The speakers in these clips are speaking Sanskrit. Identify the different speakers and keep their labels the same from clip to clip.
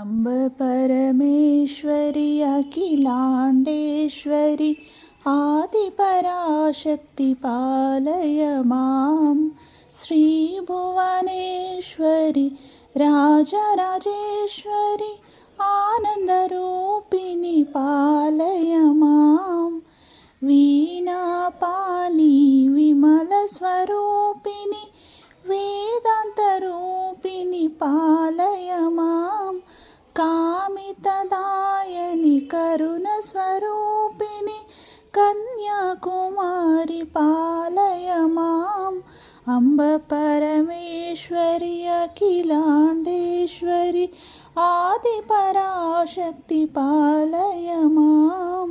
Speaker 1: अम्ब परमेश्वरि अखिलाण्डेश्वरि आदिपराशक्ति पालय मां श्रीभुवनेश्वरि राजराजेश्वरि आनन्दरूपिणि पालय मां वीणापाणि विमलस्वरूपिणि वेदान्तरूपिणि पालय करुणस्वरूपिणि कन्याकुमारि पालय माम्। अम्ब परमेश्वरि अखिलाण्डेश्वरि आदिपराशक्ति पालय मां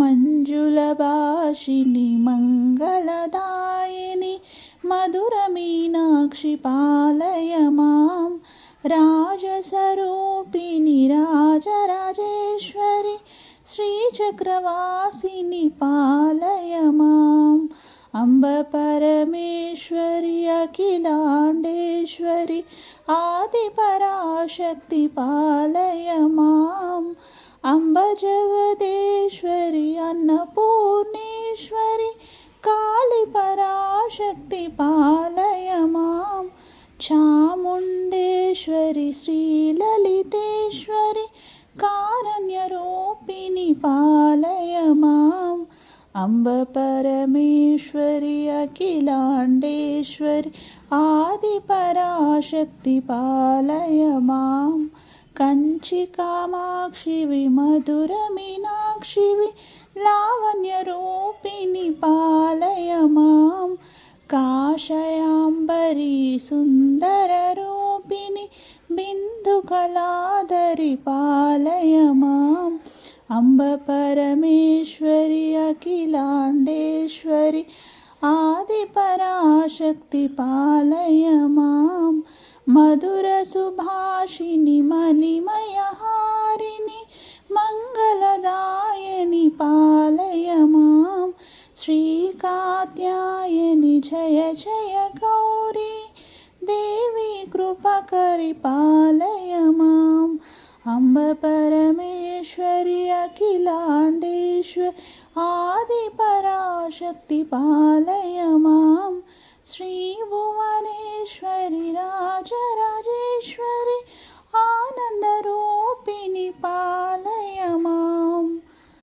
Speaker 1: मञ्जुलभाषिणि मङ्गलदायिनि मधुरमीनाक्षि पालय मां राजसरूपिणि राजराजेश्वरि श्रीचक्रवासिनि पालय माम् अम्ब परमेश्वरि अखिलाण्डेश्वरि आदिपराशक्ति पालय माम् अम्ब जगदेश्वरि अन्नपूर्णेश्वरि कालिपराशक्ति पालय मां चामुण्डेश्वरि श्रीललितेश्वरि कारण्यरूपिणि अम्ब परमेश्वरि अखिलाण्डेश्वरि आदिपराशक्ति पालय मां कञ्चिकामाक्षि विमधुरमीनाक्षि वि लावण्यरूपिणि पालय मां काशयाम्बरी सुन्दररूपिणि बिन्दुकलाधरि पालय माम् अम्ब परमेश्वरि अखिलाण्डेश्वरि आदिपराशक्ति पालय मां मधुरसुभाषिणि मणिमयहारिणि मङ्गलदायनि पालय मां श्रीकात्यायनि जय जय गौरी देवी कृपकरि पालय माम् अम्ब परमेश्वरि अखिलाण्डेश्वर आदिपराशक्ति पालय मां